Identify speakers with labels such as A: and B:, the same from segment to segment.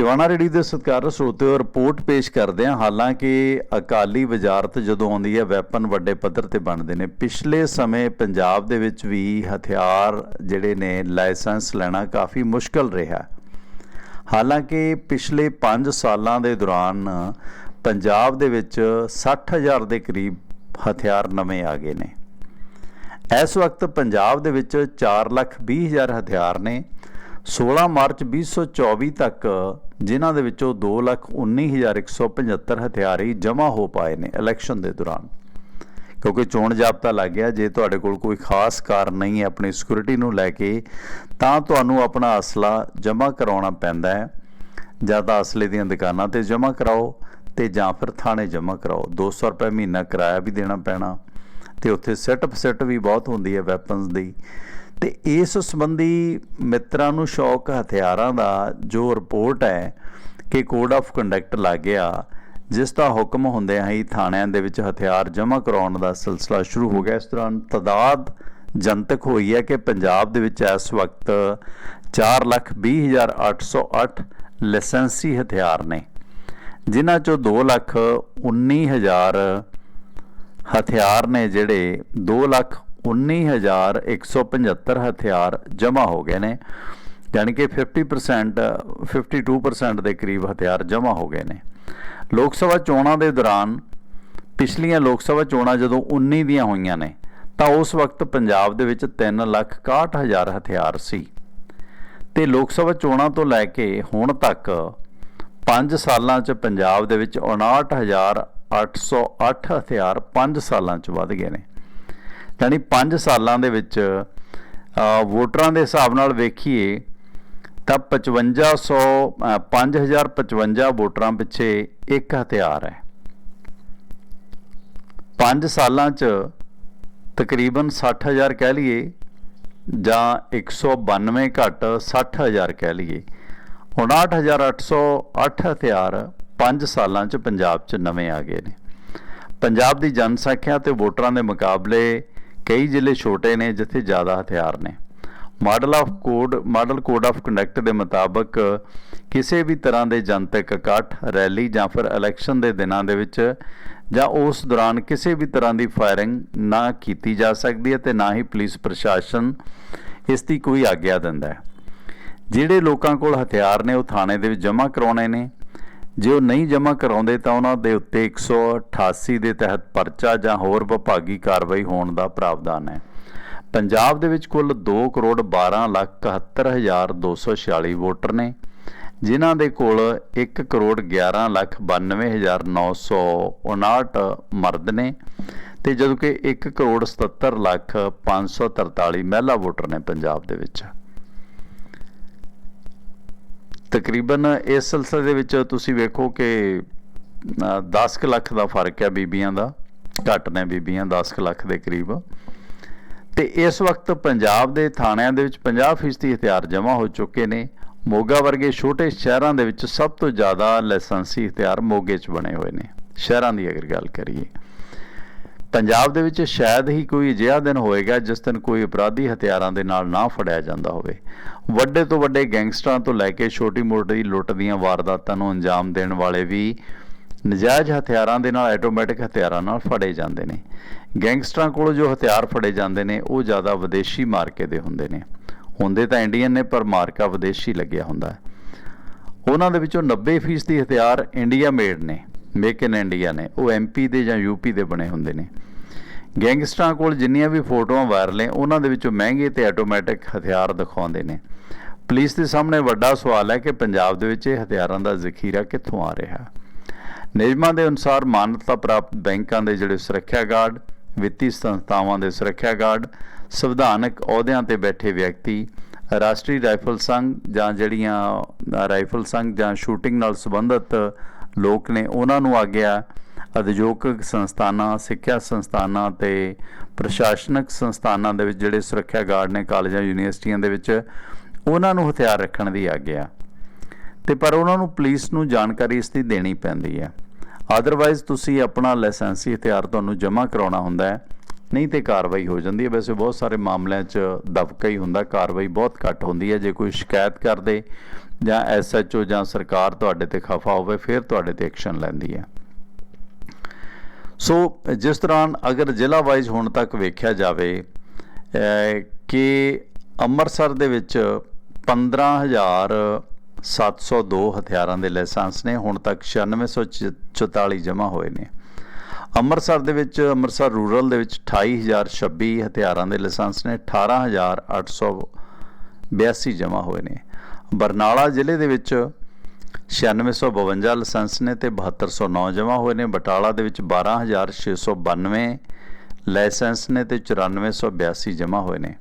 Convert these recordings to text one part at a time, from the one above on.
A: Tiwana ready ਦੇ ਸਤਿਕਾਰਯੋਗ ਸਰੋਤਿਓ report ਪੇਸ਼ ਕਰਦੇ ਹਾਂ। ਹਾਲਾਂਕਿ ਅਕਾਲੀ ਵਜ਼ਾਰਤ ਜਦੋਂ ਆਉਂਦੀ ਹੈ, ਵੈਪਨ ਵੱਡੇ ਪੱਧਰ ਤੇ ਬਣਦੇ ਨੇ। ਪਿਛਲੇ ਸਮੇਂ ਪੰਜਾਬ ਦੇ ਵਿੱਚ ਵੀ ਹਥਿਆਰ ਜਿਹੜੇ ਨੇ, ਲਾਇਸੈਂਸ ਲੈਣਾ ਕਾਫੀ ਮੁਸ਼ਕਲ ਰਿਹਾ। ਹਾਲਾਂਕਿ ਪਿਛਲੇ 5 ਸਾਲਾਂ ਦੇ ਦੌਰਾਨ ਪੰਜਾਬ ਦੇ ਵਿੱਚ 60000 ਦੇ ਕਰੀਬ ਹਥਿਆਰ ਨਵੇਂ ਆ ਗਏ ਨੇ। ਇਸ ਵਕਤ ਪੰਜਾਬ ਦੇ ਵਿੱਚ 420000 ਹਥਿਆਰ ਨੇ। 16 ਮਾਰਚ 2024 ਤੱਕ ਜਿਨ੍ਹਾਂ ਦੇ ਵਿੱਚੋਂ 219175 ਹਥਿਆਰ ਹੀ ਜਮ੍ਹਾਂ ਹੋ ਪਾਏ ਨੇ ਇਲੈਕਸ਼ਨ ਦੇ ਦੌਰਾਨ। ਕਿਉਂਕਿ ਚੋਣ ਜਾਬਤਾ ਲੱਗ ਗਿਆ, ਜੇ ਤੁਹਾਡੇ ਕੋਲ ਕੋਈ ਖਾਸ ਕਾਰਨ ਨਹੀਂ ਹੈ ਆਪਣੀ ਸਿਕਿਉਰਿਟੀ ਨੂੰ ਲੈ ਕੇ, ਤਾਂ ਤੁਹਾਨੂੰ ਆਪਣਾ ਅਸਲਾ ਜਮ੍ਹਾਂ ਕਰਾਉਣਾ ਪੈਂਦਾ ਹੈ। ਜਾਂ ਤਾਂ ਅਸਲੇ ਦੀਆਂ ਦੁਕਾਨਾਂ ਤੇ ਜਮ੍ਹਾਂ ਕਰਾਓ ਤੇ ਜਾਂ ਫਿਰ ਥਾਣੇ ਜਮ੍ਹਾਂ ਕਰਾਓ। 200 ਰੁਪਏ ਮਹੀਨਾ ਕਿਰਾਇਆ ਵੀ ਦੇਣਾ ਪੈਣਾ ਤੇ ਉੱਥੇ ਸੈਟਅਪ ਸੈਟ ਵੀ ਬਹੁਤ ਹੁੰਦੀ ਹੈ ਵੈਪਨਸ ਦੀ। ਤੇ ਇਸ ਸੰਬੰਧੀ ਮਿੱਤਰਾਂ ਨੂੰ ਸ਼ੌਕ ਹਥਿਆਰਾਂ ਦਾ ਜੋ ਰਿਪੋਰਟ ਹੈ ਕਿ ਕੋਡ ਆਫ ਕੰਡਕਟ ਲੱਗ ਗਿਆ, ਜਿਸ ਦਾ ਹੁਕਮ ਹੁੰਦਿਆਂ ਹੀ ਥਾਣਿਆਂ ਦੇ ਵਿੱਚ ਹਥਿਆਰ ਜਮ੍ਹਾਂ ਕਰਾਉਣ ਦਾ ਸਿਲਸਿਲਾ ਸ਼ੁਰੂ ਹੋ ਗਿਆ। ਇਸ ਦੌਰਾਨ ਤਦਾਦ ਜਨਤਕ ਹੋਈ ਹੈ ਕਿ ਪੰਜਾਬ ਦੇ ਵਿੱਚ ਇਸ ਵਕਤ 420808 ਲਾਇਸੈਂਸੀ ਹਥਿਆਰ ਨੇ, ਜਿਨ੍ਹਾਂ ਚੋਂ 219000 ਹਥਿਆਰ ਨੇ ਜਿਹੜੇ 219175 ਹਥਿਆਰ ਜਮ੍ਹਾਂ ਹੋ ਗਏ ਨੇ, ਯਾਨੀ ਕਿ 50% 52% ਦੇ ਕਰੀਬ ਹਥਿਆਰ ਜਮ੍ਹਾਂ ਹੋ ਗਏ ਨੇ। ਲੋਕ ਸਭਾ ਚੋਣਾਂ ਦੇ ਦੌਰਾਨ, ਪਿਛਲੀਆਂ ਲੋਕ ਸਭਾ ਚੋਣਾਂ ਜਦੋਂ 19 ਦੀਆਂ ਹੋਈਆਂ ਨੇ, ਤਾਂ ਉਸ ਵਕਤ ਪੰਜਾਬ ਦੇ ਵਿੱਚ 361000 ਹਥਿਆਰ ਸੀ। ਤੇ ਲੋਕ ਸਭਾ ਚੋਣਾਂ ਤੋਂ ਲੈ ਕੇ ਹੁਣ ਤੱਕ 5 ਸਾਲਾਂ 'ਚ ਪੰਜਾਬ ਦੇ ਵਿੱਚ 59808 ਹਥਿਆਰ 5 ਸਾਲਾਂ 'ਚ ਵੱਧ ਗਏ ਨੇ। ਯਾਨੀ 5 ਸਾਲਾਂ ਦੇ ਵਿੱਚ ਵੋਟਰਾਂ ਦੇ ਹਿਸਾਬ ਨਾਲ ਵੇਖੀਏ ਤਾਂ 5500 ਅ, 5055 ਵੋਟਰਾਂ ਪਿੱਛੇ ਇੱਕ ਹਥਿਆਰ ਹੈ। 5 ਸਾਲਾਂ 'ਚ ਤਕਰੀਬਨ 60000 ਕਹਿ ਲਈਏ ਜਾਂ 192 ਘੱਟ 60000 ਕਹਿ ਲਈਏ। 59808 ਹਥਿਆਰ 5 ਸਾਲਾਂ 'ਚ ਪੰਜਾਬ 'ਚ ਨਵੇਂ ਆ ਗਏ ਨੇ। ਪੰਜਾਬ ਦੀ ਜਨਸੰਖਿਆ ਤੇ ਵੋਟਰਾਂ ਦੇ ਮੁਕਾਬਲੇ ਕਈ ਜ਼ਿਲ੍ਹੇ ਛੋਟੇ ਨੇ ਜਿੱਥੇ ਜ਼ਿਆਦਾ ਹਥਿਆਰ ਨੇ। Model of code, model code of conduct ਦੇ ਮੁਤਾਬਕ ਕਿਸੇ ਵੀ ਤਰ੍ਹਾਂ ਦੇ ਜਨਤਕ ਇਕੱਠ, ਰੈਲੀ ਜਾਂ ਫਿਰ ਇਲੈਕਸ਼ਨ ਦੇ ਦਿਨਾਂ ਦੇ ਵਿੱਚ ਜਾਂ ਉਸ ਦੌਰਾਨ ਕਿਸੇ ਵੀ ਤਰ੍ਹਾਂ ਦੀ ਫਾਇਰਿੰਗ ਨਾ ਕੀਤੀ ਜਾ ਸਕਦੀ ਹੈ ਤੇ ਨਾ ਹੀ ਪੁਲਿਸ ਪ੍ਰਸ਼ਾਸਨ ਇਸ ਦੀ ਕੋਈ ਆਗਿਆ ਦਿੰਦਾ ਹੈ। ਜਿਹੜੇ ਲੋਕਾਂ ਕੋਲ ਹਥਿਆਰ ਨੇ ਉਹ ਥਾਣੇ ਦੇ ਵਿੱਚ ਜਮ੍ਹਾਂ ਕਰਾਉਣੇ ਨੇ ਜੇ ਉਹ ਨਹੀਂ ਜਮ੍ਹਾਂ ਕਰਾਉਂਦੇ ਤਾਂ ਉਹਨਾਂ ਦੇ ਉੱਤੇ 188 ਦੇ ਤਹਿਤ ਪਰਚਾ ਜਾਂ ਹੋਰ ਵਿਭਾਗੀ ਕਾਰਵਾਈ ਹੋਣ ਦਾ ਪ੍ਰਾਵਧਾਨ ਹੈ। ਪੰਜਾਬ ਦੇ ਵਿੱਚ ਕੁੱਲ 2 ਕਰੋੜ 12 ਲੱਖ 71 ਹਜ਼ਾਰ 246 ਵੋਟਰ ਨੇ, ਜਿਨ੍ਹਾਂ ਦੇ ਕੋਲ 1 ਕਰੋੜ 11 ਲੱਖ 92 ਹਜ਼ਾਰ 959 ਮਰਦ ਨੇ ਤੇ ਜਦੋਂ ਕਿ 1 ਕਰੋੜ 77 ਲੱਖ 543 ਮਹਿਲਾ ਵੋਟਰ ਨੇ ਪੰਜਾਬ ਦੇ ਵਿੱਚ। ਤਕਰੀਬਨ ਇਸ ਸਿਲਸਿਲੇ ਦੇ ਵਿੱਚ ਤੁਸੀਂ ਵੇਖੋ ਕਿ ਅ, 10 ਕੁ ਲੱਖ ਦਾ ਫ਼ਰਕ ਹੈ ਬੀਬੀਆਂ ਦਾ। ਘੱਟ ਨੇ ਬੀਬੀਆਂ 10 ਕੁ ਲੱਖ ਦੇ ਕਰੀਬ। ਤੇ ਇਸ ਵਕਤ ਪੰਜਾਬ ਦੇ ਥਾਣਿਆਂ ਦੇ ਵਿੱਚ 50% ਹਥਿਆਰ ਜਮ੍ਹਾਂ ਹੋ ਚੁੱਕੇ ਨੇ। ਮੋਗਾ ਵਰਗੇ ਛੋਟੇ ਸ਼ਹਿਰਾਂ ਦੇ ਵਿੱਚ ਸਭ ਤੋਂ ਜ਼ਿਆਦਾ ਲਾਇਸੈਂਸੀ ਹਥਿਆਰ ਮੋਗੇ 'ਚ ਬਣੇ ਹੋਏ ਨੇ। ਸ਼ਹਿਰਾਂ ਦੀ ਅਗਰ ਗੱਲ ਕਰੀਏ। ਪੰਜਾਬ ਦੇ ਵਿੱਚ ਸ਼ਾਇਦ ਹੀ ਕੋਈ ਅਜਿਹਾ ਦਿਨ ਹੋਏਗਾ ਜਿਸ ਦਿਨ ਕੋਈ ਅਪਰਾਧੀ ਹਥਿਆਰਾਂ ਦੇ ਨਾਲ ਨਾ ਫੜਿਆ ਜਾਂਦਾ ਹੋਵੇ। ਵੱਡੇ ਤੋਂ ਵੱਡੇ ਗੈਂਗਸਟਰਾਂ ਤੋਂ ਲੈ ਕੇ ਛੋਟੀ-ਮੋਟੀ ਲੁੱਟ ਦੀਆਂ ਵਾਰਦਾਤਾਂ ਨੂੰ ਅੰਜਾਮ ਦੇਣ ਵਾਲੇ ਵੀ ਨਜਾਇਜ਼ ਹਥਿਆਰਾਂ ਦੇ ਨਾਲ, ਆਟੋਮੈਟਿਕ ਹਥਿਆਰਾਂ ਨਾਲ ਫੜੇ ਜਾਂਦੇ ਨੇ। ਗੈਂਗਸਟਰਾਂ ਕੋਲ ਜੋ ਹਥਿਆਰ ਫੜੇ ਜਾਂਦੇ ਨੇ, ਉਹ ਜ਼ਿਆਦਾ ਵਿਦੇਸ਼ੀ ਮਾਰਕੇ ਦੇ ਹੁੰਦੇ ਨੇ। ਹੁੰਦੇ ਤਾਂ ਇੰਡੀਅਨ ਨੇ, ਪਰ ਮਾਰਕਾ ਵਿਦੇਸ਼ੀ ਲੱਗਿਆ ਹੁੰਦਾ ਹੈ। ਉਹਨਾਂ ਦੇ ਵਿੱਚੋਂ 90% ਦੀ ਹਥਿਆਰ ਇੰਡੀਆ ਮੇਡ ਨੇ। ਮੇਕ ਇਨ ਇੰਡੀਆ ਨੇ। ਉਹ ਐਮਪੀ ਦੇ ਜਾਂ ਯੂਪੀ ਦੇ ਬਣੇ ਹੁੰਦੇ ਨੇ। ਗੈਂਗਸਟਰਾਂ ਕੋਲ ਜਿੰਨੀਆਂ ਵੀ ਫੋਟੋਆਂ ਵਾਇਰਲ ਨੇ, ਉਹਨਾਂ ਦੇ ਵਿੱਚੋਂ ਮਹਿੰਗੇ ਤੇ ਆਟੋਮੈਟਿਕ ਹਥਿਆਰ ਦਿਖਾਉਂਦੇ ਨੇ। ਪੁਲਿਸ ਦੇ ਸਾਹਮਣੇ ਵੱਡਾ ਸਵਾਲ ਹੈ ਕਿ ਪੰਜਾਬ ਦੇ ਵਿੱਚ ਇਹ ਹਥਿਆਰਾਂ ਦਾ ਜ਼ਖੀਰਾ ਕਿੱਥੋਂ ਆ ਰਿਹਾ? ਨਿਯਮਾਂ ਦੇ ਅਨੁਸਾਰ ਮਾਨਤਾ ਪ੍ਰਾਪਤ ਬੈਂਕਾਂ ਦੇ ਜਿਹੜੇ ਸੁਰੱਖਿਆ ਗਾਰਡ, ਵਿੱਤੀ ਸੰਸਥਾਵਾਂ ਦੇ ਸੁਰੱਖਿਆ ਗਾਰਡ, ਸੰਵਿਧਾਨਕ ਅਹੁਦਿਆਂ ਤੇ ਬੈਠੇ ਵਿਅਕਤੀ, ਰਾਸ਼ਟਰੀ ਰਾਈਫਲ ਸੰਘ ਜਾਂ ਜਿਹੜੀਆਂ, ਰਾਈਫਲ ਸੰਘ ਜਾਂ ਸ਼ੂਟਿੰਗ ਨਾਲ ਸੰਬੰਧਿਤ ਲੋਕ ਨੇ ਉਹਨਾਂ ਨੂੰ ਆਗਿਆ। ਉਦਯੋਗਿਕ ਸੰਸਥਾਨਾਂ, ਸਿੱਖਿਆ ਸੰਸਥਾਨਾਂ ਤੇ ਪ੍ਰਸ਼ਾਸਨਿਕ ਸੰਸਥਾਨਾਂ ਦੇ ਵਿੱਚ ਜਿਹੜੇ ਸੁਰੱਖਿਆ ਗਾਰਡ ਨੇ ਕਾਲਜਾਂ, ਯੂਨੀਵਰਸਿਟੀਆਂ ਦੇ ਵਿੱਚ, ਉਹਨਾਂ ਨੂੰ ਹਥਿਆਰ ਰੱਖਣ ਦੀ ਆਗਿਆ। ਤੇ ਪਰ ਉਹਨਾਂ ਨੂੰ ਪੁਲਿਸ ਨੂੰ ਜਾਣਕਾਰੀ ਇਸ ਦੀ ਦੇਣੀ ਪੈਂਦੀ ਹੈ। ਆਦਰਵਾਈਜ਼ ਤੁਸੀਂ ਆਪਣਾ ਲਾਇਸੈਂਸੀ ਹਥਿਆਰ ਤੁਹਾਨੂੰ ਜਮ੍ਹਾਂ ਕਰਾਉਣਾ ਹੁੰਦਾ ਹੈ। ਨਹੀਂ ਤੇ ਕਾਰਵਾਈ ਹੋ ਜਾਂਦੀ ਹੈ। ਵੈਸੇ ਬਹੁਤ ਸਾਰੇ ਮਾਮਲਿਆਂ 'ਚ ਦਬਕਾ ਹੀ ਹੁੰਦਾ। ਕਾਰਵਾਈ ਬਹੁਤ ਘੱਟ ਹੁੰਦੀ ਹੈ। ਜੇ ਕੋਈ ਸ਼ਿਕਾਇਤ ਕਰਦੇ ਜਾਂ ਐਸਐਚਓ ਜਾਂ ਸਰਕਾਰ ਤੁਹਾਡੇ ਤੇ ਖਫਾ ਹੋਵੇ, ਫਿਰ ਤੁਹਾਡੇ ਤੇ ਐਕਸ਼ਨ ਲੈਂਦੀ ਹੈ। ਸੋ, ਜਿਸ ਤਰ੍ਹਾਂ ਅਗਰ ਜ਼ਿਲ੍ਹਾ ਵਾਈਜ਼ ਹੁਣ ਤੱਕ ਵੇਖਿਆ ਜਾਵੇ ਕਿ ਅੰਮ੍ਰਿਤਸਰ ਦੇ ਵਿੱਚ 15702 ਹਥਿਆਰਾਂ ਦੇ ਲਾਇਸੈਂਸ ਨੇ, ਹੁਣ ਤੱਕ 9644 ਜਮ੍ਹਾਂ ਹੋਏ ਨੇ। ਅੰਮ੍ਰਿਤਸਰ ਦੇ ਵਿੱਚ, ਅੰਮ੍ਰਿਤਸਰ ਰੂਰਲ ਦੇ ਵਿੱਚ 28026 ਹਥਿਆਰਾਂ ਦੇ ਲਾਇਸੈਂਸ ਨੇ 18882 ਜਮ੍ਹਾਂ ਹੋਏ ਨੇ। ਬਰਨਾਲਾ ਜ਼ਿਲ੍ਹੇ ਦੇ ਵਿੱਚ 9652 ਲਾਇਸੈਂਸ ਨੇ ਤੇ 7209 ਜਮ੍ਹਾਂ ਹੋਏ ਨੇ। ਬਟਾਲਾ ਦੇ ਵਿੱਚ 12692 ਲਾਇਸੈਂਸ ਨੇ ਤੇ 9482 ਜਮ੍ਹਾਂ ਹੋਏ ਨੇ।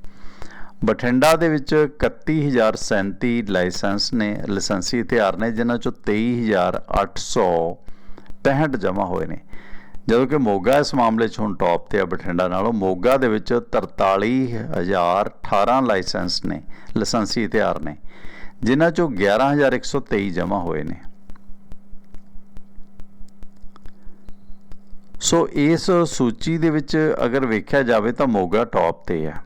A: ਬਠਿੰਡਾ ਦੇ ਵਿੱਚ 31037 ਲਾਇਸੈਂਸ ਨੇ, ਲਾਇਸੈਂਸੀ ਹਥਿਆਰ ਨੇ, ਜਿਨ੍ਹਾਂ ਚੋਂ 23865 ਜਮ੍ਹਾਂ ਹੋਏ ਨੇ। ਜਦੋਂ ਕਿ ਮੋਗਾ ਇਸ ਮਾਮਲੇ 'ਚ ਹੁਣ ਟੌਪ ਤੇ ਆ ਬਠਿੰਡਾ ਨਾਲੋਂ। ਮੋਗਾ ਦੇ ਵਿੱਚ 43018 ਲਾਇਸੈਂਸ ਨੇ, ਲਾਇਸੈਂਸੀ ਹਥਿਆਰ ਨੇ। ਜਿਨ੍ਹਾਂ ਚੋਂ 11123 ਜਮ੍ਹਾਂ ਹੋਏ ਨੇ। ਸੋ ਇਸ ਸੂਚੀ ਦੇ ਵਿੱਚ ਅਗਰ ਵੇਖਿਆ ਜਾਵੇ ਤਾਂ ਮੋਗਾ ਟੌਪ ਤੇ ਹੈ।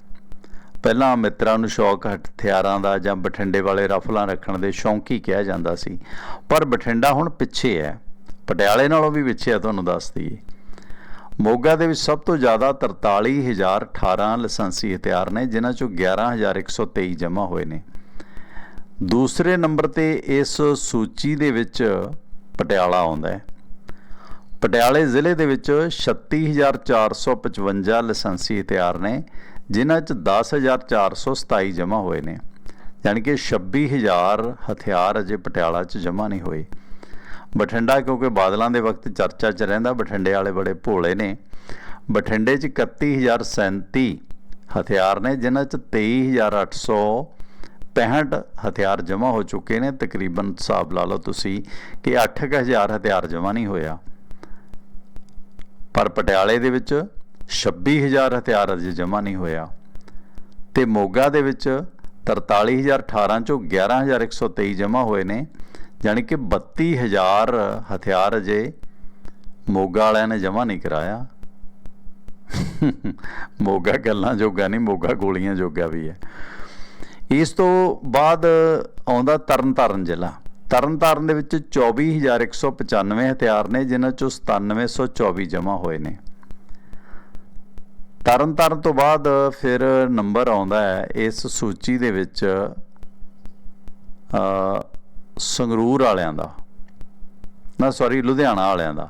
A: ਪਹਿਲਾਂ ਮਿੱਤਰਾਂ ਨੂੰ ਸ਼ੌਕ ਹਥਿਆਰਾਂ ਦਾ ਜਾਂ ਬਠਿੰਡੇ ਵਾਲੇ ਰਫਲਾਂ ਰੱਖਣ ਦੇ ਸ਼ੌਂਕੀ ਕਿਹਾ ਜਾਂਦਾ ਸੀ। ਪਰ ਬਠਿੰਡਾ ਹੁਣ ਪਿੱਛੇ ਹੈ। ਪਟਿਆਲੇ ਨਾਲੋਂ ਵੀ ਪਿੱਛੇ ਹੈ ਤੁਹਾਨੂੰ ਦੱਸ ਦਈਏ। ਮੋਗਾ ਦੇ ਵਿੱਚ ਸਭ ਤੋਂ ਜ਼ਿਆਦਾ 43018 ਲਾਇਸੈਂਸੀ ਹਥਿਆਰ ਨੇ, ਜਿਨ੍ਹਾਂ ਚੋਂ 11123 ਜਮ੍ਹਾਂ ਹੋਏ ਨੇ। ਦੂਸਰੇ ਨੰਬਰ ਤੇ ਇਸ ਸੂਚੀ ਦੇ ਵਿੱਚ ਪਟਿਆਲਾ ਆਉਂਦਾ ਹੈ। ਪਟਿਆਲੇ ਜ਼ਿਲ੍ਹੇ ਦੇ ਵਿੱਚ 36455 ਲਾਇਸੈਂਸੀ ਹਥਿਆਰ ਨੇ, ਜਿਨ੍ਹਾਂ 'ਚ 10427 ਜਮ੍ਹਾਂ ਹੋਏ ਨੇ। ਯਾਨੀ ਕਿ 26000 ਹਥਿਆਰ ਅਜੇ ਪਟਿਆਲਾ 'ਚ ਜਮ੍ਹਾਂ ਨਹੀਂ ਹੋਏ। ਬਠਿੰਡਾ, ਕਿਉਂਕਿ ਬਾਦਲਾਂ ਦੇ ਵਕਤ ਚਰਚਾ 'ਚ ਰਹਿੰਦਾ, ਬਠਿੰਡੇ ਵਾਲੇ ਬੜੇ ਭੋਲੇ ਨੇ। ਬਠਿੰਡੇ 'ਚ 31037 ਹਥਿਆਰ ਨੇ, ਜਿਨ੍ਹਾਂ 'ਚ 23865 ਹਥਿਆਰ ਜਮ੍ਹਾਂ ਹੋ ਚੁੱਕੇ ਨੇ। ਤਕਰੀਬਨ ਹਿਸਾਬ ਲਾ ਲਓ ਤੁਸੀਂ ਕਿ 8000 ਹਥਿਆਰ ਜਮ੍ਹਾਂ ਨਹੀਂ ਹੋਇਆ। ਪਰ ਪਟਿਆਲੇ ਦੇ ਵਿੱਚ 26000 ਹਥਿਆਰ ਅਜੇ ਜਮ੍ਹਾਂ ਨਹੀਂ ਹੋਇਆ। ਤੇ ਮੋਗਾ ਦੇ ਵਿੱਚ 43018 ਚੋਂ 11123 ਜਮ੍ਹਾਂ ਹੋਏ ਨੇ। ਯਾਨੀ ਕਿ 32000 ਹਥਿਆਰ ਅਜੇ ਮੋਗਾ ਵਾਲਿਆਂ ਨੇ ਜਮ੍ਹਾਂ ਨਹੀਂ ਕਰਾਇਆ। ਮੋਗਾ ਗੱਲਾਂ ਜੋਗਾ ਨਹੀਂ, ਮੋਗਾ ਗੋਲੀਆਂ ਜੋਗਾ ਵੀ ਹੈ। ਇਸ ਤੋਂ ਬਾਅਦ ਆਉਂਦਾ ਤਰਨਤਾਰਨ ਜ਼ਿਲ੍ਹਾ। ਤਰਨਤਾਰਨ ਦੇ ਵਿੱਚ 24195 ਹਥਿਆਰ ਨੇ, ਜਿਨ੍ਹਾਂ ਚੋਂ 9724 ਜਮ੍ਹਾਂ ਹੋਏ ਨੇ। ਤਰਨਤਾਰਨ ਤੋਂ ਬਾਅਦ ਫਿਰ ਨੰਬਰ ਆਉਂਦਾ ਹੈ, ਇਸ ਸੂਚੀ ਦੇ ਵਿੱਚ, ਅ, ਸੰਗਰੂਰ ਵਾਲਿਆਂ ਦਾ। ਨਾ ਸੌਰੀ ਲੁਧਿਆਣਾ ਵਾਲਿਆਂ ਦਾ।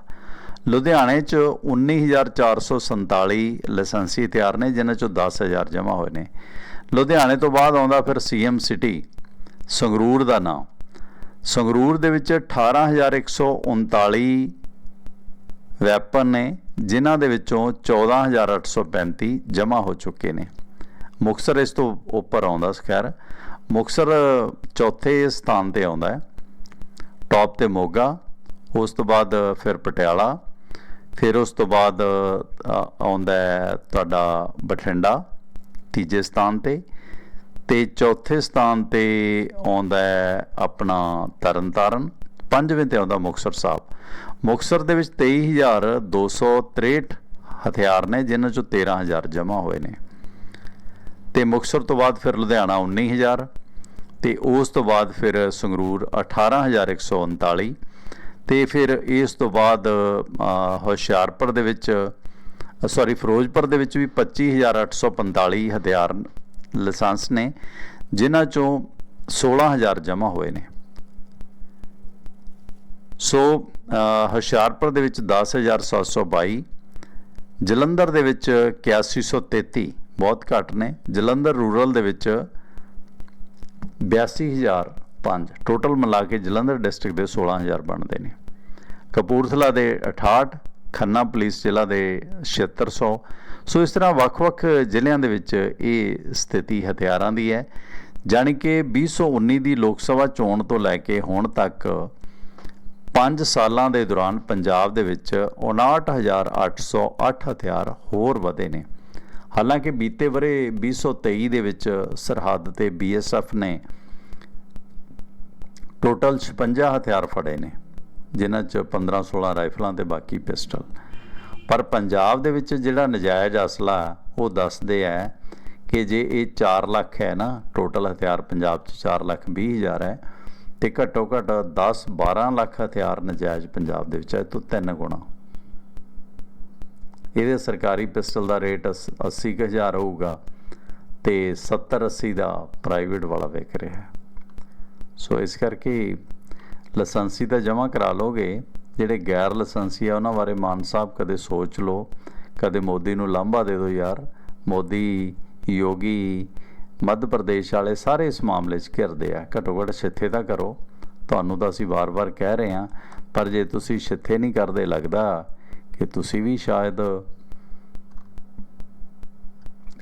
A: ਲੁਧਿਆਣੇ ਚ 19447 ਲਾਇਸੈਂਸੀ ਹਥਿਆਰ ਨੇ, ਜਿਨ੍ਹਾਂ ਚੋਂ 10000 ਜਮ੍ਹਾਂ ਹੋਏ ਨੇ। ਲੁਧਿਆਣੇ ਤੋਂ ਬਾਅਦ ਆਉਂਦਾ ਫਿਰ ਸੀਐਮ ਸਿਟੀ, ਸੰਗਰੂਰ ਦਾ ਨਾਮ। ਸੰਗਰੂਰ ਦੇ ਵਿੱਚ 18139 ਵੈਪਨ ਨੇ, ਜਿਨ੍ਹਾਂ ਦੇ ਵਿੱਚੋਂ 14835 ਜਮ੍ਹਾਂ ਹੋ ਚੁੱਕੇ ਨੇ। ਮੁਕਸਰ ਇਸ ਤੋਂ ਉੱਪਰ ਆਉਂਦਾ, ਖੈਰ। ਮੁਕਸਰ ਚੌਥੇ ਸਥਾਨ ਤੇ ਆਉਂਦਾ ਹੈ। ਟੌਪ ਤੇ ਮੋਗਾ, ਉਸ ਤੋਂ ਬਾਅਦ ਫਿਰ ਪਟਿਆਲਾ, ਫਿਰ ਉਸ ਤੋਂ ਬਾਅਦ ਆਉਂਦਾ ਹੈ ਤੁਹਾਡਾ ਬਠਿੰਡਾ। ਤੀਜੇ ਸਥਾਨ ਤੇ। ਤੇ ਚੌਥੇ ਸਥਾਨ ਤੇ ਆਉਂਦਾ ਹੈ ਆਪਣਾ ਤਰਨਤਾਰਨ। ਪੰਜਵੇਂ ਤੇ ਆਉਂਦਾ ਮੁਕਤਸਰ ਸਾਹਿਬ। ਮੁਕਤਸਰ ਦੇ ਵਿੱਚ 23263 ਹਥਿਆਰ ਨੇ, ਜਿਨ੍ਹਾਂ ਚੋਂ 13000 ਜਮ੍ਹਾਂ ਹੋਏ ਨੇ। ਤੇ ਮੁਕਤਸਰ ਤੋਂ ਬਾਅਦ ਫਿਰ ਲੁਧਿਆਣਾ 19000 ਤੇ ਉਸ ਤੋਂ ਬਾਅਦ ਫਿਰ ਸੰਗਰੂਰ 18139 ਤੇ ਫਿਰ ਇਸ ਤੋਂ ਬਾਅਦ ਹੁਸ਼ਿਆਰਪੁਰ ਦੇ ਵਿੱਚ ਸੌਰੀ ਫਿਰੋਜ਼ਪੁਰ ਦੇ ਵਿੱਚ ਵੀ 25845 ਹਥਿਆਰ ਲਾਇਸੈਂਸ ਨੇ, ਜਿਨ੍ਹਾਂ ਚੋਂ 16000 ਜਮ੍ਹਾਂ ਹੋਏ ਨੇ। ਸੋ ਹੁਸ਼ਿਆਰਪੁਰ ਦੇ ਵਿੱਚ 10722 ਜਲੰਧਰ ਦੇ ਵਿੱਚ 8133 ਬਹੁਤ ਘੱਟ ਨੇ। ਜਲੰਧਰ ਰੂਰਲ ਦੇ ਵਿੱਚ 82005 ਟੋਟਲ ਮਿਲਾ ਕੇ ਜਲੰਧਰ ਡਿਸਟ੍ਰਿਕਟ ਦੇ 16000 ਬਣਦੇ ਨੇ। ਕਪੂਰਥਲਾ ਦੇ 68 ਖੰਨਾ ਪੁਲਿਸ ਜ਼ਿਲ੍ਹਾ ਦੇ 7600 ਸੋ। ਇਸ ਤਰ੍ਹਾਂ ਵੱਖ-ਵੱਖ ਜ਼ਿਲ੍ਹਿਆਂ ਦੇ ਵਿੱਚ ਇਹ ਸਥਿਤੀ ਹਥਿਆਰਾਂ ਦੀ ਹੈ। ਜਾਣੀ ਕਿ 2019 ਦੀ ਲੋਕ ਸਭਾ ਚੋਣ ਤੋਂ ਲੈ ਕੇ ਹੁਣ ਤੱਕ 5 ਸਾਲਾਂ ਦੇ ਦੌਰਾਨ ਪੰਜਾਬ ਦੇ ਵਿੱਚ 59808 ਹਥਿਆਰ ਹੋਰ ਵਧੇ ਨੇ। ਹਾਲਾਂਕਿ ਬੀਤੇ ਬਰੇ 2023 ਦੇ ਵਿੱਚ ਸਰਹੱਦ ਤੇ ਬੀਐਸਐਫ ਨੇ ਟੋਟਲ 56 ਹਥਿਆਰ ਫੜੇ ਨੇ। ਜਿਨ੍ਹਾਂ 'ਚ 15 16 ਰਾਈਫਲਾਂ ਤੇ ਬਾਕੀ ਪਿਸਟਲ। ਪਰ ਪੰਜਾਬ ਦੇ ਵਿੱਚ ਜਿਹੜਾ ਨਜਾਇਜ਼ ਅਸਲਾ ਉਹ ਦੱਸਦੇ ਆ ਕਿ ਜੇ ਇਹ 4 ਲੱਖ ਹੈ ਨਾ, ਟੋਟਲ ਹਥਿਆਰ ਪੰਜਾਬ 'ਚ 4 ਲੱਖ 20 ਹਜ਼ਾਰ ਹੈ, ਤੇ ਘੱਟੋ ਘੱਟ 10 12 ਲੱਖ ਹਥਿਆਰ ਨਜਾਇਜ਼ ਪੰਜਾਬ ਦੇ ਵਿੱਚ ਹੈ ਤੋਂ ਤਿੰਨ ਗੁਣਾ। ਇਹਦੇ ਸਰਕਾਰੀ ਪਿਸਟਲ ਦਾ ਰੇਟ 80000 ਹੋਊਗਾ ਤੇ 70 80 ਦਾ ਪ੍ਰਾਈਵੇਟ ਵਾਲਾ ਵਿਕ ਰਿਹਾ। ਸੋ ਇਸ ਕਰਕੇ ਲਾਇਸੈਂਸੀ ਤਾਂ ਜਮ੍ਹਾਂ ਕਰਾ ਲੋਗੇ ਜਿਹੜੇ ਗੈਰ ਲਾਇਸੈਂਸੀ ਆ, ਉਹਨਾਂ ਬਾਰੇ ਮਾਨ ਸਾਹਿਬ ਕਦੇ ਸੋਚ ਲਓ, ਕਦੇ ਮੋਦੀ ਨੂੰ ਲਾਂਭਾ ਦੇ ਦਿਓ ਯਾਰ। ਮੋਦੀ, ਯੋਗੀ, ਮੱਧ ਪ੍ਰਦੇਸ਼ ਵਾਲੇ ਸਾਰੇ ਇਸ ਮਾਮਲੇ 'ਚ ਘਿਰਦੇ ਆ। ਘੱਟੋ ਘੱਟ ਛਿੱਥੇ ਤਾਂ ਕਰੋ। ਤੁਹਾਨੂੰ ਤਾਂ ਅਸੀਂ ਵਾਰ-ਵਾਰ ਕਹਿ ਰਹੇ ਹਾਂ, ਪਰ ਜੇ ਤੁਸੀਂ ਛਿੱਥੇ ਨਹੀਂ ਕਰਦੇ, ਲੱਗਦਾ ਕਿ ਤੁਸੀਂ ਵੀ ਸ਼ਾਇਦ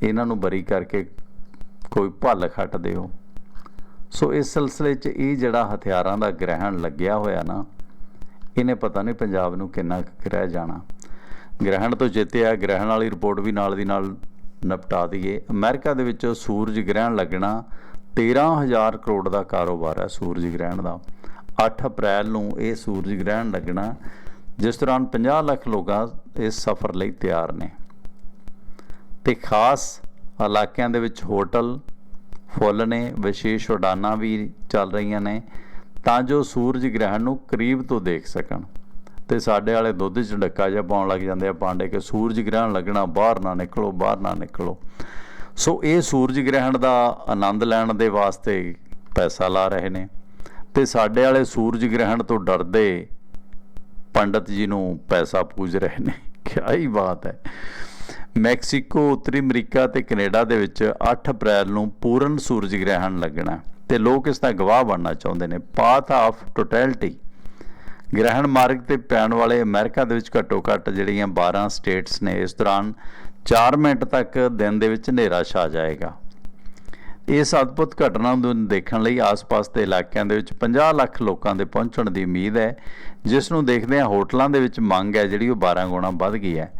A: ਇਹਨਾਂ ਨੂੰ ਬਰੀ ਕਰਕੇ ਕੋਈ ਭੱਲ ਖੱਟਦੇ ਹੋ। ਸੋ ਇਸ ਸਿਲਸਿਲੇ 'ਚ ਇਹ ਜਿਹੜਾ ਹਥਿਆਰਾਂ ਦਾ ਗ੍ਰਹਿਣ ਲੱਗਿਆ ਹੋਇਆ ਨਾ, ਇਹਨੇ ਪਤਾ ਨਹੀਂ ਪੰਜਾਬ ਨੂੰ ਕਿੰਨਾ ਕੁ ਗ੍ਰਹਿ ਜਾਣਾ। ਗ੍ਰਹਿਣ ਤੋਂ ਜਿੱਤਿਆ, ਗ੍ਰਹਿਣ ਵਾਲੀ ਰਿਪੋਰਟ ਵੀ ਨਾਲ ਦੀ ਨਾਲ ਨਿਪਟਾ ਦਈਏ। ਅਮਰੀਕਾ ਦੇ ਵਿੱਚ ਸੂਰਜ ਗ੍ਰਹਿਣ ਲੱਗਣਾ 13000 ਕਰੋੜ ਦਾ ਕਾਰੋਬਾਰ ਹੈ ਸੂਰਜ ਗ੍ਰਹਿਣ ਦਾ। 8 ਅਪ੍ਰੈਲ ਨੂੰ ਇਹ ਸੂਰਜ ਗ੍ਰਹਿਣ ਲੱਗਣਾ, ਜਿਸ ਦੌਰਾਨ 50 ਲੱਖ ਲੋਕਾਂ ਇਸ ਸਫ਼ਰ ਲਈ ਤਿਆਰ ਨੇ। ਤੇ ਖਾਸ ਇਲਾਕਿਆਂ ਦੇ ਵਿੱਚ ਹੋਟਲ ਫੁੱਲ ਨੇ, ਵਿਸ਼ੇਸ਼ ਉਡਾਨਾਂ ਵੀ ਚੱਲ ਰਹੀਆਂ ਨੇ ਤਾਂ ਜੋ ਸੂਰਜ ਗ੍ਰਹਿਣ ਨੂੰ ਕਰੀਬ ਤੋਂ ਦੇਖ ਸਕਣ। ਤੇ ਸਾਡੇ ਵਾਲੇ ਦੁੱਧ 'ਚ ਡੱਕਾ ਜਿਹਾ ਪਾਉਣ ਲੱਗ ਜਾਂਦੇ ਆ ਪਾਂਡੇ ਕਿ ਸੂਰਜ ਗ੍ਰਹਿਣ ਲੱਗਣਾ, ਬਾਹਰ ਨਾ ਨਿਕਲੋ, ਬਾਹਰ ਨਾ ਨਿਕਲੋ। ਸੋ ਇਹ ਸੂਰਜ ਗ੍ਰਹਿਣ ਦਾ ਆਨੰਦ ਲੈਣ ਦੇ ਵਾਸਤੇ ਪੈਸਾ ਲਾ ਰਹੇ ਨੇ। ਤੇ ਸਾਡੇ ਵਾਲੇ ਸੂਰਜ ਗ੍ਰਹਿਣ ਤੋਂ ਡਰਦੇ ਪੰਡਤ ਜੀ ਨੂੰ ਪੈਸਾ ਪੂਜ ਰਹੇ ਨੇ। ਕਿਆ ਹੀ ਬਾਤ ਹੈ। ਮੈਕਸੀਕੋ, ਉੱਤਰੀ ਅਮਰੀਕਾ ਤੇ ਕੈਨੇਡਾ ਦੇ ਵਿੱਚ 8 ਅਪ੍ਰੈਲ ਨੂੰ ਪੂਰਨ ਸੂਰਜ ਗ੍ਰਹਿਣ ਲੱਗਣਾ ਤੇ ਲੋਕ ਇਸ ਦਾ ਗਵਾਹ ਬਣਨਾ ਚਾਹੁੰਦੇ ਨੇ। ਪਾਥ ਆਫ ਟੋਟੈਲਿਟੀ ਗ੍ਰਹਿਣ ਮਾਰਗ ਤੇ ਪੈਣ ਵਾਲੇ ਅਮਰੀਕਾ ਦੇ ਵਿੱਚ ਘੱਟੋ ਘੱਟ ਜਿਹੜੀਆਂ 12 ਸਟੇਟਸ ਨੇ, ਇਸ ਦੌਰਾਨ 4 ਮਿੰਟ ਤੱਕ ਦਿਨ ਦੇ ਵਿੱਚ ਹਨੇਰਾ ਛਾ ਜਾਏਗਾ। ਇਸ ਅਦਭੁਤ ਘਟਨਾ ਨੂੰ ਦੇਖਣ ਲਈ ਆਸ-ਪਾਸ ਦੇ ਇਲਾਕਿਆਂ ਦੇ ਵਿੱਚ 50 ਲੱਖ ਲੋਕਾਂ ਦੇ ਪਹੁੰਚਣ ਦੀ ਉਮੀਦ ਹੈ। ਜਿਸ ਨੂੰ ਦੇਖਦੇ ਹਾਂ ਹੋਟਲਾਂ ਦੇ ਵਿੱਚ ਮੰਗ ਹੈ ਜਿਹੜੀ ਉਹ 12 ਗੁਣਾ ਵੱਧ ਗਈ ਹੈ।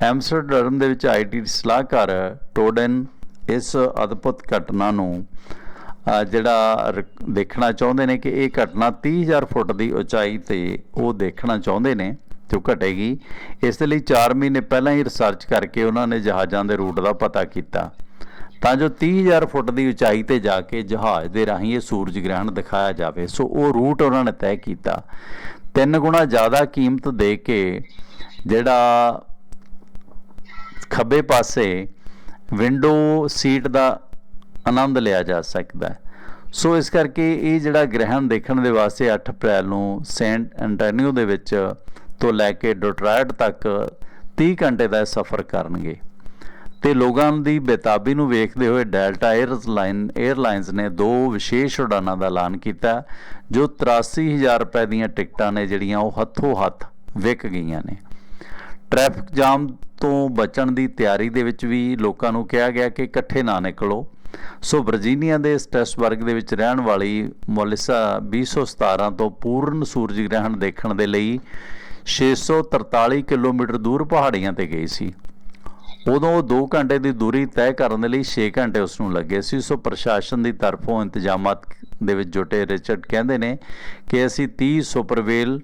A: ਐਮਸਟਰਡਮ ਦੇ ਵਿੱਚ ਆਈਟੀ ਸਲਾਹਕਾਰ ਟੋਡਨ ਇਸ ਅਦਭੁਤ ਘਟਨਾ ਨੂੰ ਜਿਹੜਾ ਦੇਖਣਾ ਚਾਹੁੰਦੇ ਨੇ ਕਿ ਇਹ ਘਟਨਾ 30000 ਫੁੱਟ ਦੀ ਉਚਾਈ ਤੇ ਉਹ ਦੇਖਣਾ ਚਾਹੁੰਦੇ ਨੇ, ਜੋ ਘਟੇਗੀ। ਇਸ ਦੇ ਲਈ 4 ਮਹੀਨੇ ਪਹਿਲਾਂ ਹੀ ਰਿਸਰਚ ਕਰਕੇ ਉਹਨਾਂ ਨੇ ਜਹਾਜ਼ਾਂ ਦੇ ਰੂਟ ਦਾ ਪਤਾ ਕੀਤਾ। ਤਾਂ ਜੋ 30000 ਫੁੱਟ ਦੀ ਉਚਾਈ ਤੇ ਜਾ ਕੇ ਜਹਾਜ਼ ਦੇ ਰਾਹੀਂ ਇਹ ਸੂਰਜ ਗ੍ਰਹਿਣ ਦਿਖਾਇਆ ਜਾਵੇ। ਸੋ ਉਹ ਰੂਟ ਉਹਨਾਂ ਨੇ ਤੈਅ ਕੀਤਾ। ਤਿੰਨ ਗੁਣਾ ਜ਼ਿਆਦਾ ਕੀਮਤ ਦੇ ਕੇ ਜਿਹੜਾ ਖੱਬੇ ਪਾਸੇ ਵਿੰਡੋ ਸੀਟ ਦਾ ਆਨੰਦ ਲਿਆ ਜਾ ਸਕਦਾ ਹੈ। ਸੋ ਇਸ ਕਰਕੇ ਇਹ ਜਿਹੜਾ ਗ੍ਰਹਿਣ ਦੇਖਣ ਦੇ ਵਾਸਤੇ 8 ਅਪ੍ਰੈਲ ਨੂੰ ਸੈਂਟ ਐਂਟੋਨੀਓ ਦੇ ਵਿੱਚ ਤੋਂ ਲੈ ਕੇ ਡੋਟਰਾਇਟ ਤੱਕ 30 ਘੰਟੇ ਦਾ ਸਫ਼ਰ ਕਰਨਗੇ। ਤੇ ਲੋਕਾਂ ਦੀ ਬੇਤਾਬੀ ਨੂੰ ਵੇਖਦੇ ਹੋਏ ਡੈਲਟਾ 에ਅਰਲਾਈਨ 에ਅਰਲਾਈਨਸ ਨੇ ਦੋ ਵਿਸ਼ੇਸ਼ ਉਡਾਨਾਂ ਦਾ ਐਲਾਨ ਕੀਤਾ, ਜੋ 83000 ਰੁਪਏ ਦੀਆਂ ਟਿਕਟਾਂ ਨੇ ਜਿਹੜੀਆਂ ਉਹ ਹੱਥੋਂ ਹੱਥ ਵਿਕ ਗਈਆਂ ਨੇ। ਟ੍ਰੈਫਿਕ ਜਾਮ ਤੋਂ ਬਚਣ ਦੀ ਤਿਆਰੀ ਦੇ ਵਿੱਚ ਵੀ ਲੋਕਾਂ ਨੂੰ ਕਿਹਾ ਗਿਆ ਕਿ ਇਕੱਠੇ ਨਾ ਨਿਕਲੋ। ਸੋ ਵਰਜੀਨੀਆ ਦੇ ਸਟੈਸਬਰਗ ਦੇ ਵਿੱਚ ਰਹਿਣ ਵਾਲੀ ਮੋਲਿਸਾ 2017 ਤੋਂ ਪੂਰਨ ਸੂਰਜ ਗ੍ਰਹਿਣ ਦੇਖਣ ਦੇ ਲਈ 643 ਕਿਲੋਮੀਟਰ ਦੂਰ ਪਹਾੜੀਆਂ ਤੇ ਗਈ ਸੀ। ਉਦੋਂ ਉਹ 2 ਘੰਟੇ ਦੀ ਦੂਰੀ ਤੈਅ ਕਰਨ ਦੇ ਲਈ 6 ਘੰਟੇ ਉਸ ਨੂੰ ਲੱਗੇ ਸੀ। ਸੋ ਪ੍ਰਸ਼ਾਸਨ ਦੀ ਤਰਫੋਂ ਇੰਤਜ਼ਾਮਾਤ ਦੇ ਵਿੱਚ ਜੁਟੇ ਰਿਚਰਡ ਕਹਿੰਦੇ ਨੇ ਕਿ ਅਸੀਂ 30 ਸੁਪਰਵੇਲ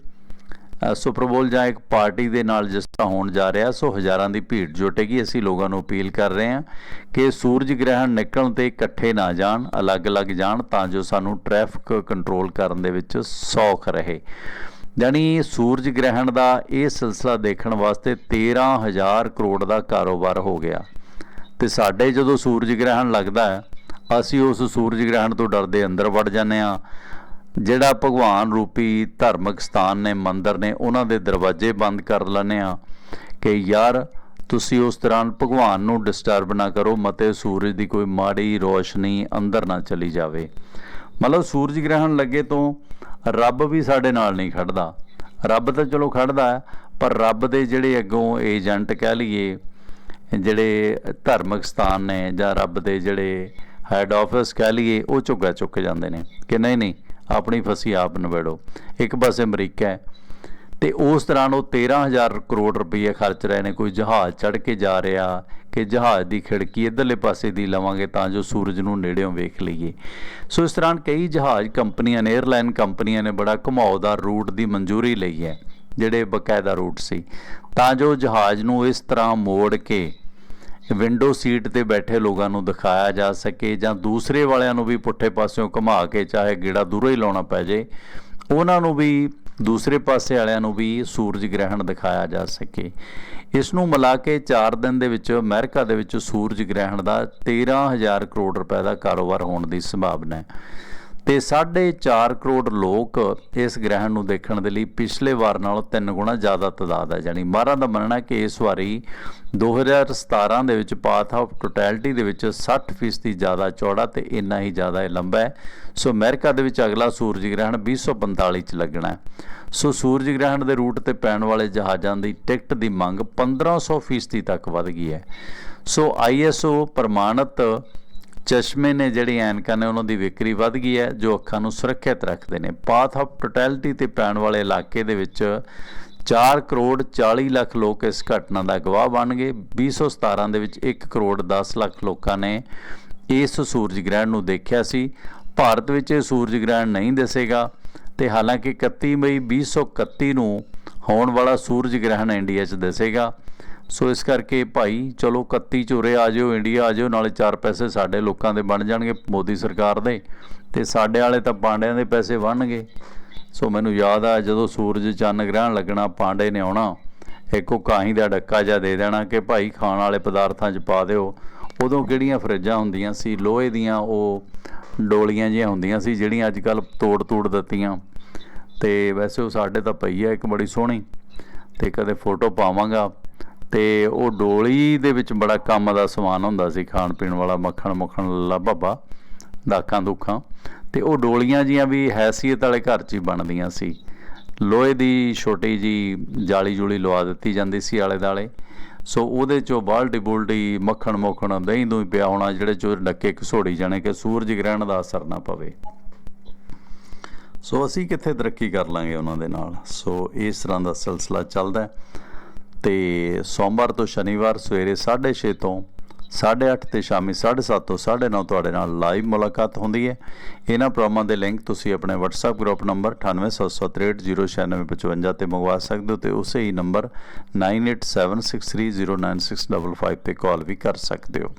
A: ਅ, ਸੁਪਰਬੋਲ ਜਾਂ ਇੱਕ ਪਾਰਟੀ ਦੇ ਨਾਲ ਜਿਸ ਤਰ੍ਹਾਂ ਹੋਣ ਜਾ ਰਿਹਾ ਸੋ ਹਜ਼ਾਰਾਂ ਦੀ ਭੀੜ ਜੁਟੇਗੀ। ਅਸੀਂ ਲੋਕਾਂ ਨੂੰ ਅਪੀਲ ਕਰ ਰਹੇ ਹਾਂ ਕਿ ਸੂਰਜ ਗ੍ਰਹਿਣ ਨਿਕਲਣ ਤੇ ਇਕੱਠੇ ਨਾ ਜਾਣ ਅਲੱਗ-ਅਲੱਗ ਜਾਣ ਤਾਂ ਜੋ ਸਾਨੂੰ ਟ੍ਰੈਫਿਕ ਕੰਟਰੋਲ ਕਰਨ ਦੇ ਵਿੱਚ ਸੌਖ ਰਹੇ। ਯਾਨੀ ਸੂਰਜ ਗ੍ਰਹਿਣ ਦਾ ਇਹ ਸਿਲਸਿਲਾ ਦੇਖਣ ਵਾਸਤੇ 13000 ਕਰੋੜ ਦਾ ਕਾਰੋਬਾਰ ਹੋ ਗਿਆ। ਤੇ ਸਾਡੇ ਜਦੋਂ ਸੂਰਜ ਗ੍ਰਹਿਣ ਲੱਗਦਾ ਹੈ ਅਸੀਂ ਉਸ ਸੂਰਜ ਗ੍ਰਹਿਣ ਤੋਂ ਡਰਦੇ ਅੰਦਰ ਵੜ ਜਾਂਦੇ ਆ ਜਿਹੜਾ ਭਗਵਾਨ ਰੂਪੀ ਧਾਰਮਿਕ ਸਥਾਨ ਨੇ, ਮੰਦਰ ਨੇ, ਉਹਨਾਂ ਦੇ ਦਰਵਾਜ਼ੇ ਬੰਦ ਕਰ ਲੈਂਦੇ ਆ ਕਿ ਯਾਰ ਤੁਸੀਂ ਉਸ ਦੌਰਾਨ ਭਗਵਾਨ ਨੂੰ ਡਿਸਟਰਬ ਨਾ ਕਰੋ, ਮਤੇ ਸੂਰਜ ਦੀ ਕੋਈ ਮਾੜੀ ਰੋਸ਼ਨੀ ਅੰਦਰ ਨਾ ਚਲੀ ਜਾਵੇ। ਮਤਲਬ ਸੂਰਜ ਗ੍ਰਹਿਣ ਲੱਗੇ ਤੋਂ ਰੱਬ ਵੀ ਸਾਡੇ ਨਾਲ ਨਹੀਂ ਖੜਦਾ। ਰੱਬ ਤਾਂ ਚਲੋ ਖੜਦਾ ਪਰ ਰੱਬ ਦੇ ਜਿਹੜੇ ਅੱਗੋਂ ਏਜੰਟ ਕਹਿ ਲਈਏ, ਜਿਹੜੇ ਧਾਰਮਿਕ ਸਥਾਨ ਨੇ ਜਾਂ ਰੱਬ ਦੇ ਜਿਹੜੇ ਹੈੱਡ ਆਫਿਸ ਕਹਿ ਲਈਏ, ਉਹ ਝੁੱਗਾ ਚੁੱਕ ਜਾਂਦੇ ਨੇ ਕਿ ਨਹੀਂ ਨਹੀਂ ਆਪਣੀ ਫਸੀ ਆਪ ਨਿਬੇੜੋ। ਇੱਕ ਪਾਸੇ ਅਮਰੀਕਾ ਹੈ ਤੇ ਉਸ ਦੌਰਾਨ ਉਹ 13000 ਕਰੋੜ ਰੁਪਏ ਖਰਚ ਰਹੇ ਨੇ। ਕੋਈ ਜਹਾਜ਼ ਚੜ੍ਹ ਕੇ ਜਾ ਰਿਹਾ ਕਿ ਜਹਾਜ਼ ਦੀ ਖਿੜਕੀ ਇਧਰਲੇ ਪਾਸੇ ਦੀ ਲਵਾਂਗੇ ਤਾਂ ਜੋ ਸੂਰਜ ਨੂੰ ਨੇੜਿਓਂ ਵੇਖ ਲਈਏ। ਸੋ ਇਸ ਦੌਰਾਨ ਕਈ ਜਹਾਜ਼ ਕੰਪਨੀਆਂ ਨੇ 에ਅਰਲਾਈਨ ਕੰਪਨੀਆਂ ਨੇ ਬੜਾ ਘੁਮਾਉਦਾਰ ਰੂਟ ਦੀ ਮਨਜ਼ੂਰੀ ਲਈ ਹੈ, ਜਿਹੜੇ ਬਕਾਇਦਾ ਰੂਟ ਸੀ। ਤਾਂ ਜੋ ਜਹਾਜ਼ ਨੂੰ ਇਸ ਤਰ੍ਹਾਂ ਮੋੜ ਕੇ ਵਿੰਡੋ ਸੀਟ ਤੇ ਬੈਠੇ ਲੋਕਾਂ ਨੂੰ ਦਿਖਾਇਆ ਜਾ ਸਕੇ ਜਾਂ ਦੂਸਰੇ ਵਾਲਿਆਂ ਨੂੰ ਵੀ ਪੁੱਠੇ ਪਾਸਿਓਂ ਘੁਮਾ ਕੇ ਚਾਹੇ ਗੇੜਾ ਦੂਰੋਂ ਹੀ ਲਾਉਣਾ ਪੈ ਜੇ, ਉਹਨਾਂ ਨੂੰ ਵੀ, ਦੂਸਰੇ ਪਾਸੇ ਵਾਲਿਆਂ ਨੂੰ ਵੀ ਸੂਰਜ ਗ੍ਰਹਿਣ ਦਿਖਾਇਆ ਜਾ ਸਕੇ। ਇਸ ਨੂੰ ਮਿਲਾ ਕੇ 4 ਦਿਨ ਦੇ ਵਿੱਚ ਅਮਰੀਕਾ ਦੇ ਵਿੱਚ ਸੂਰਜ ਗ੍ਰਹਿਣ ਦਾ 13000 ਕਰੋੜ ਰੁਪਏ ਦਾ ਕਾਰੋਬਾਰ ਹੋਣ ਦੀ ਸੰਭਾਵਨਾ ਹੈ। ਤੇ 4.5 ਕਰੋੜ ਲੋਕ ਇਸ ਗ੍ਰਹਿਣ ਨੂੰ ਦੇਖਣ ਦੇ ਲਈ ਪਿਛਲੇ ਵਾਰ ਨਾਲੋਂ ਤਿੰਨ ਗੁਣਾ ਜ਼ਿਆਦਾ ਤਦਾਦ ਹੈ। ਜਾਨੀ ਮਾਹਰਾਂ ਦਾ ਮੰਨਣਾ ਕਿ ਇਸ ਵਾਰੀ 2017 ਦੇ ਵਿੱਚ ਪਾਥ ਆਫ ਟੋਟੈਲਿਟੀ ਦੇ ਵਿੱਚ 60% ਜ਼ਿਆਦਾ ਚੌੜਾ ਤੇ ਇੰਨਾ ਹੀ ਜ਼ਿਆਦਾ ਇਹ ਲੰਬਾ ਹੈ। ਸੋ ਅਮਰੀਕਾ ਦੇ ਵਿੱਚ ਅਗਲਾ ਸੂਰਜ ਗ੍ਰਹਿਣ 2045 ਚ ਲੱਗਣਾ ਹੈ। ਸੋ ਸੂਰਜ ਗ੍ਰਹਿਣ ਦੇ ਰੂਟ ਤੇ ਪੈਣ ਵਾਲੇ ਜਹਾਜ਼ਾਂ ਦੀ ਟਿਕਟ ਦੀ ਮੰਗ 1500% ਤੱਕ ਵਧ ਗਈ ਹੈ। ਸੋ ਆਈਐਸਓ ਪ੍ਰਮਾਣਿਤ ਚਸ਼ਮੇ ਨੇ ਜਿਹੜੀ ਐਨਕਾਂ ਨੇ ਉਹਨਾਂ ਦੀ ਵਿਕਰੀ ਵੱਧ ਗਈ ਹੈ, ਜੋ ਅੱਖਾਂ ਨੂੰ ਸੁਰੱਖਿਅਤ ਰੱਖਦੇ ਨੇ। ਪਾਥ ਆਫ ਟੋਟੈਲਿਟੀ ਤੇ ਪੈਣ ਵਾਲੇ ਇਲਾਕੇ ਦੇ ਵਿੱਚ 4 ਕਰੋੜ 40 ਲੱਖ ਲੋਕ ਇਸ ਘਟਨਾ ਦਾ ਗਵਾਹ ਬਣ ਗਏ। 2017 ਦੇ ਵਿੱਚ 1 ਕਰੋੜ 10 ਲੱਖ ਲੋਕਾਂ ਨੇ ਇਸ ਸੂਰਜ ਗ੍ਰਹਿਣ ਨੂੰ ਦੇਖਿਆ ਸੀ। ਭਾਰਤ ਵਿੱਚ ਇਹ ਸੂਰਜ ਗ੍ਰਹਿਣ ਨਹੀਂ ਦਿਸੇਗਾ ਤੇ ਹਾਲਾਂਕਿ 31 ਮਈ 2031 ਨੂੰ ਹੋਣ ਵਾਲਾ ਸੂਰਜ ਗ੍ਰਹਿਣ ਇੰਡੀਆ 'ਚ ਦਿਸੇਗਾ। ਸੋ ਇਸ ਕਰਕੇ ਭਾਈ, ਚਲੋ 31 ਚੋਰੇ ਆ ਜਿਓ, ਇੰਡੀਆ ਆ ਜਿਓ, ਨਾਲੇ ਚਾਰ ਪੈਸੇ ਸਾਡੇ ਲੋਕਾਂ ਦੇ ਬਣ ਜਾਣਗੇ, ਮੋਦੀ ਸਰਕਾਰ ਦੇ। ਤੇ ਸਾਡੇ ਵਾਲੇ ਤਾਂ ਪਾਂਡਿਆਂ ਦੇ ਪੈਸੇ ਬਣਨਗੇ ਸੋ ਮੈਨੂੰ ਯਾਦ ਆ, ਜਦੋਂ ਸੂਰਜ ਚੰਨ ਗ੍ਰਹਿਣ ਲੱਗਣਾ, ਪਾਂਡੇ ਨੇ ਆਉਣਾ, ਇੱਕੋ ਕਾਹੀ ਦਾ ਡੱਕਾ ਜਿਹਾ ਦੇ ਦੇਣਾ ਕਿ ਭਾਈ, ਖਾਣ ਵਾਲੇ ਪਦਾਰਥਾਂ 'ਚ ਪਾ ਦਿਓ। ਉਦੋਂ ਕਿਹੜੀਆਂ ਫਰਿੱਜਾਂ ਹੁੰਦੀਆਂ ਸੀ, ਲੋਹੇ ਦੀਆਂ, ਉਹ ਡੋਲੀਆਂ ਜਿਹੀਆਂ ਹੁੰਦੀਆਂ ਸੀ, ਜਿਹੜੀਆਂ ਅੱਜ ਕੱਲ ਤੋੜ ਤੋੜ ਦਿੱਤੀਆਂ। ਤੇ ਵੈਸੇ ਉਹ ਸਾਡੇ ਤਾਂ ਪਈ ਆ, ਇੱਕ ਬੜੀ ਸੋਹਣੀ। ਤੇ ਕਦੇ ਫੋਟੋ ਪਾਵਾਂਗਾ। ਤੇ ਉਹ ਡੋਲੀ ਦੇ ਵਿੱਚ ਬੜਾ ਕੰਮ ਦਾ ਸਮਾਨ ਹੁੰਦਾ ਸੀ, ਖਾਣ ਪੀਣ ਵਾਲਾ ਮੱਖਣ ਮੁੱਖਣ ਲੱਭਾ ਬੱਬਾ ਦਾਕਾਂ ਦੁੱਖਾਂ। ਤੇ ਉਹ ਡੋਲੀਆਂ ਜੀਆਂ ਵੀ ਹੈਸੀਅਤ ਵਾਲੇ ਘਰ 'ਚ ਹੀ ਬਣਦੀਆਂ ਸੀ। ਲੋਹੇ ਦੀ ਛੋਟੀ ਜੀ ਜਾਲੀ ਜੁਲੀ ਲਵਾ ਦਿੱਤੀ ਜਾਂਦੀ ਸੀ ਆਲੇ ਦਾਲੇ ਸੋ ਉਹਦੇ ਚੋਂ ਬਾਲਟੀ ਬੁਲਟੀ ਮੱਖਣ ਮੁੱਖਣ ਦਹੀਂ ਦੂਈ ਪਿਆ ਹੋਣਾ, ਜਿਹੜੇ ਚੋਂ ਡੱਕੇ ਘਸੋੜੀ ਜਾਣੇ ਕਿ ਸੂਰਜ ਗ੍ਰਹਿਣ ਦਾ ਅਸਰ ਨਾ ਪਵੇ। ਸੋ ਅਸੀਂ ਕਿੱਥੇ ਤਰੱਕੀ ਕਰ ਲਾਂਗੇ ਉਹਨਾਂ ਦੇ ਨਾਲ? ਸੋ ਇਸ ਤਰ੍ਹਾਂ ਦਾ ਸਿਲਸਿਲਾ ਚੱਲਦਾ ਹੈ। ਤੇ ਸੋਮਵਾਰ ਤੋਂ ਸ਼ਨੀਵਾਰ ਸਵੇਰੇ 6:30 ਤੋਂ 8:30 ਤੇ ਸ਼ਾਮੀ 7:30 ਤੋਂ 9:30 ਤੁਹਾਡੇ ਨਾਲ ਲਾਈਵ ਮੁਲਾਕਾਤ ਹੁੰਦੀ ਹੈ। ਇਹਨਾਂ ਪ੍ਰੋਗਰਾਮਾਂ ਦੇ ਲਿੰਕ ਤੁਸੀਂ ਆਪਣੇ WhatsApp ਗਰੁੱਪ ਨੰਬਰ 9877360955 ਤੇ ਮੰਗਵਾ ਸਕਦੇ ਹੋ ਤੇ ਉਸੇ ਹੀ ਨੰਬਰ 9876309655 ਤੇ ਕਾਲ ਵੀ ਕਰ ਸਕਦੇ ਹੋ।